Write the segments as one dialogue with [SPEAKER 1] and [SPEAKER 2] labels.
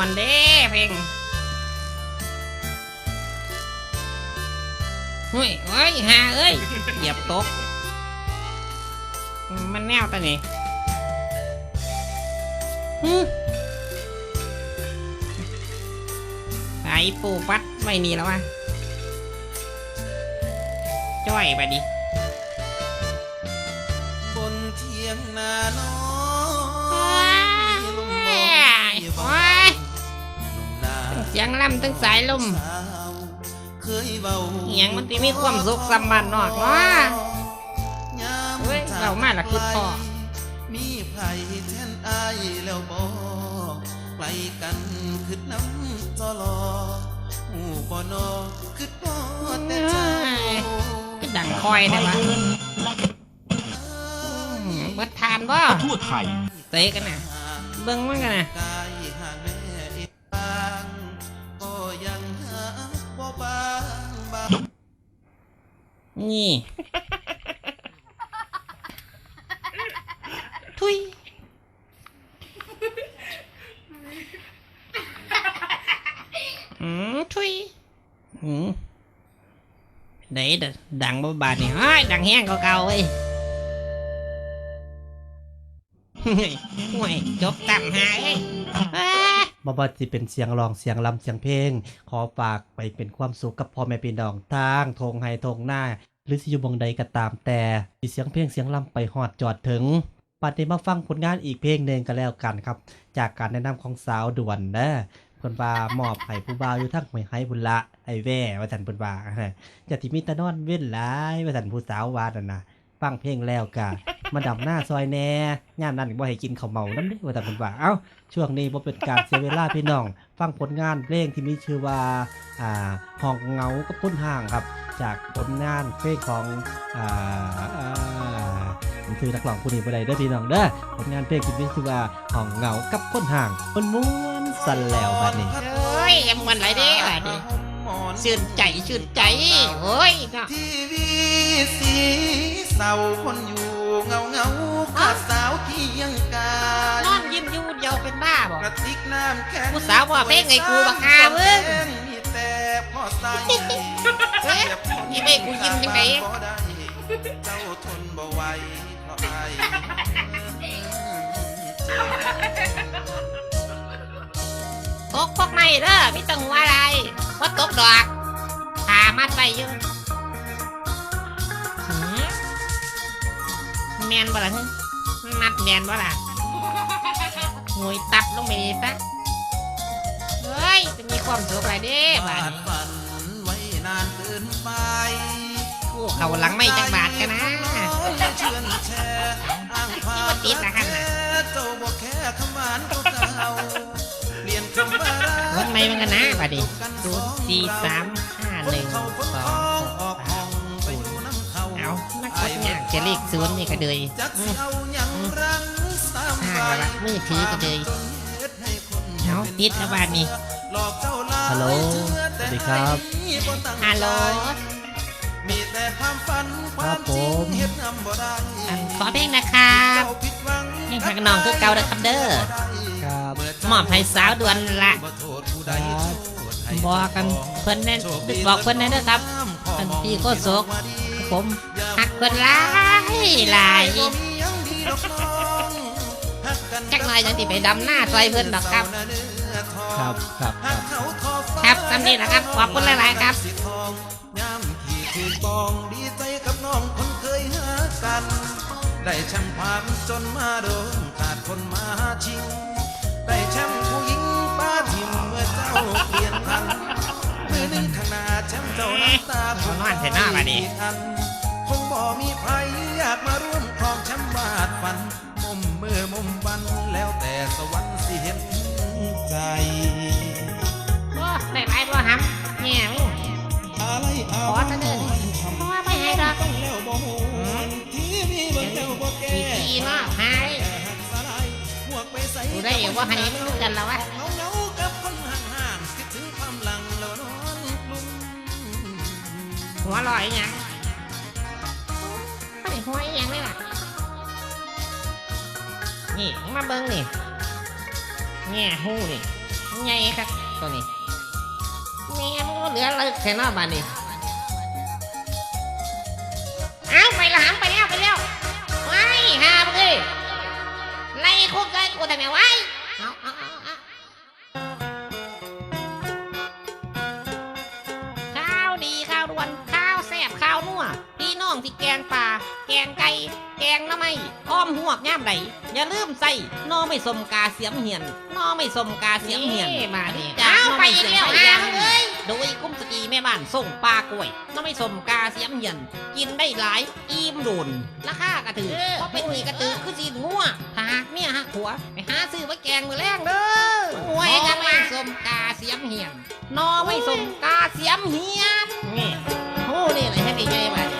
[SPEAKER 1] มวนเด้เพลงเฮ้ยเฮ้ยหาเอ้ย เหยียบตก มันแนวตะนี่ฮึไอปูปัดไม่มีแล้ววะจ้อยไปดิ
[SPEAKER 2] บนเทียงนาน้อ
[SPEAKER 1] โสียงล่ำตั้งสายลม
[SPEAKER 2] สาวเคยเบา
[SPEAKER 1] อิหยังมันสิมีความสุขสำบันนอกวะ
[SPEAKER 2] ยาม
[SPEAKER 1] เฮ้ยเบามาละคือพ่อ
[SPEAKER 2] มีไผแทนอายแล้วบ่ไปกันคือน้ำจอลอหูบ่นอคือบ่แต่เจ้า
[SPEAKER 1] ก็ดังคอยได้ปะเบิดทานบ่
[SPEAKER 3] ทั่วไทย
[SPEAKER 1] เตะกันนะเบิ่งมันกันนะ นี่ทุยอืมทุยอืมเดี๋ยวเด้อดังบ่บาด นี่เฮ้ยดังแห้งเก่าๆเว้ยเฮ้ยห่วยจบต่ำหายเอ้ยอ้า
[SPEAKER 4] บ่ว่าสิเป็นเสียงร้องเสียงลำเสียงเพลง ขอฝากไปเป็นความสุขกับพ่อแม่พี่น้องทางทงไฮทงหน้า หรือสิอยู่บงใดก็ตามแต่สิเสียงเพลงเสียงลำไปฮอดจอดถึงปัดนี้มาฟังผลงานอีกเพลงหนึ่งก็แล้วกันครับ จากการแนะนำของสาวด่วนเด้อเพิ่นว่ามอบให้ผู้บ่าวอยู่ทั้งหวยไห้บุญละไอ้แว่ว่าซั่นเพิ่นว่าจะที่มีตะนอนเว้นหลายว่าซั่นผู้สาวว่านั่นน่ะฟังเพลงแล้วก็ มาดำหน้าซอยแหน่ยามนั้นก็บ่ให้กินข้าวเมานํเด้อว่าซั่นเพิ่นว่าเอ้าช่วงนี้บ่เป็นการเสียเวลาพี่น้อง ฟังผลงานเพลงที่มีชื่อว่าอ่าห้องเหงากับพ้นห่างครับ จากผลงานเพลงของอ่าอ่าผมคือนักร้องผู้นี้บ่ได้เด้อพี่น้องเด้อผลงานเพลงที่มีชื่อว่าห้องเหงากับพ้นห่างมันม่วนสั่นแล้วบัดนี้
[SPEAKER 1] เอ้ยยังมันไหลเด้บาดนี่ชื่นใจชื่นใจโอ้ยเนาะ
[SPEAKER 2] ทีวีสีเศร้าคนอยู่ เงาเงาๆขาดสาวเคียงกาย
[SPEAKER 1] นอนยิ้มอยู่เดียวเป็นบ้าบ่
[SPEAKER 2] กระติกน้ำแข็ง
[SPEAKER 1] ผู้สาวบอกเพลงไงกูบักอาเว้ย
[SPEAKER 2] มีแต่พ่อใส่
[SPEAKER 1] เอ๊ะอีเบ้กูยิ้มจังไง
[SPEAKER 2] บ่ได้เจ้าทนบ่ไหวเพราะอาย
[SPEAKER 1] ตกพวกไม่เด้อไม่ต้องว่าอะไรว่าตกดอกหามัดไปอยู่หื แมนบ่ล่ะฮึมัดแมนบ่ล่ะงวยตับลงไปนี่ซะเฮ้ยจะมีความสุขอะไรเด้บาด
[SPEAKER 2] วาด
[SPEAKER 1] นี้
[SPEAKER 2] ฝันไว้นานเกินไป
[SPEAKER 1] โอ้เขาหลังไม่จังบาทกันนะ
[SPEAKER 2] เชื่อนแช่อ้างความ
[SPEAKER 1] นี่มันติดนะฮะน่ะ
[SPEAKER 2] เจ้าบอกแค่คำหวานเก่าๆเปลี่ยนคำว่ารัก
[SPEAKER 1] รถไม่มันกันนะบาดนี้ศูนย์สี่สามห้าหนึ่งสองหกสามศูนย์ เอานักกดยากจะเลขศูนย์นี่ก็เลย
[SPEAKER 2] จักสิเอาหยังรังสาม
[SPEAKER 1] ห้า
[SPEAKER 2] ใบ
[SPEAKER 1] ละมือถือก็เลยเอาติดแล้วบาดนี้
[SPEAKER 2] หลอกเจ้าลาย
[SPEAKER 4] ฮัลโหลสวัสดีครับ
[SPEAKER 1] ฮัลโหล
[SPEAKER 2] มีแต่ความฝันความจริงเฮ็ดนำบ่ได้
[SPEAKER 1] อันขอเพลงนะครับ
[SPEAKER 2] เจ้าผิดหวัง
[SPEAKER 1] เพลงพักน้องคือเก่าเด้อครับเด้อ
[SPEAKER 4] ครับ
[SPEAKER 1] มอบให้สาวด่วนละ
[SPEAKER 2] บ่โทษผู้ใด
[SPEAKER 4] ครับ
[SPEAKER 2] โทษให้
[SPEAKER 1] บอกกันเพิ่นแน่นบอกเพิ่นแน่เด้อครับอันพี่โคตรโศกผมหัก เพิ่นหลายหลายจักหน่อยจังสิไปดำหน้าซอยเพิ่นดอกครับ
[SPEAKER 4] ครับครับครับ
[SPEAKER 1] ครับตามนี้แหละครับขอบคุณหลายๆครับ
[SPEAKER 2] สิทองยามที่ถือปองดีใจกับน้องคนเคยหากัน ได้แชมป์ความจนมาโดนขาดคนมาชิง ได้แชมป์ผู้หญิงป้าทิมเมื่อเจ้าเปลี่ยนพันมือหนึ่งข้างหน้าแชมป์เจ้าน้ำตา
[SPEAKER 1] เอานอนเถอะหน้าบัดนี้
[SPEAKER 2] อันคง บ่มีใครอยากมาร่วมครองแชมป์บาดฝันมุมมือมุมบันแล้วแต่สวรรค์สิเห็นใจ
[SPEAKER 1] โอ้ได้หลายบ่ฮัมแง่มึง
[SPEAKER 2] อะไรเอา
[SPEAKER 1] ขอซะเด้อเพราะว่าไม่ให้ดอก
[SPEAKER 2] แล้วบ่ฮู้ที่มีเบิ่งเจ้าบ่แก่
[SPEAKER 1] มีทีเนาะหาย
[SPEAKER 2] หักสลายหมวกไปใส่
[SPEAKER 1] กูได้เอวว่าให้มึงรู้กันแล้ววะ
[SPEAKER 2] เงาเงาๆกับคนห่างๆคิดถึงความหลังแล้วนอนกลุ่ม
[SPEAKER 1] หัวลอยอหยัง ไม่ได้หัวอหยังเลยล่ะ นี่มาเบิ้งนี่แง่หูนี่ใหญ่ครับตัวนี้แม่มันก็เหลือเลิกแค่นอกบ้านนี่เอาไปละหามไปแล้วไปแล้วไว้หามเลยไล่คุกเลยกูทำไมไว้ องที่แกงป่า แกงไก่ แกงหน้ำไม้อ้อมหวกย่ามใดอย่าลืมใส่หนอไม่สมกาเสียมเหียนหนอไม่สมกาเสียมเหียนมาดิเอาไปอีกแล้วหามึงเลยโดยกุ้มสกีแม่บ้านส่งปลากล้วยน้องไม่สมกาเสียมเหียน กินได้หลายอิ่มโดนราคากระตือเพราะเป็นมีกระตือคือสีงัวถ้าหากเมียหักหัวไปหาซื้อไว้แกงมือแรงเด้อหวยกันไม่สมกาเสียมเหียนนอไม่สมกาเสียมเหียนนี่โอ้นี่อะไรให้ดีใจมาเนี่ยมึง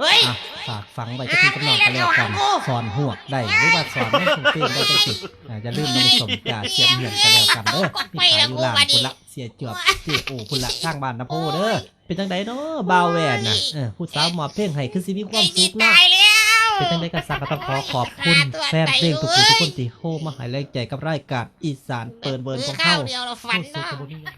[SPEAKER 1] เฮ้ย
[SPEAKER 4] อะฝากฝังไว้กับพี่กับน้องกันแล้วกันสอนหวกได้หรือว่าสอนไม่ถูกเต้นได้จังสิอ่าอย่าลืมน้ำสมกาเสียมเหียนกันแล้วกันเด้อพี่ขายอยู่ร้านพุ่นละเสียจวบเสียโอ้พุ่นละข้างบ้านนะโพเด้อเป็นจังไดเนาะบาวแหวนน่ะเออผู้สาวหมอบเพลงให้คือสิมีความสุขเนาะ
[SPEAKER 1] ตายแล้ว
[SPEAKER 4] เป็นจังไดก็สักก็ต้องขอขอบคุณแฟนเพลงทุกคนทุกคนที่โฮมาให้แรงใจกับรายการอีสานเปิดเบิร์นของ
[SPEAKER 1] ข้า
[SPEAKER 4] เฮาว
[SPEAKER 1] เดียวเราฝัน
[SPEAKER 4] สู้
[SPEAKER 1] เนาะ
[SPEAKER 4] ๆกับบ่มีหยัง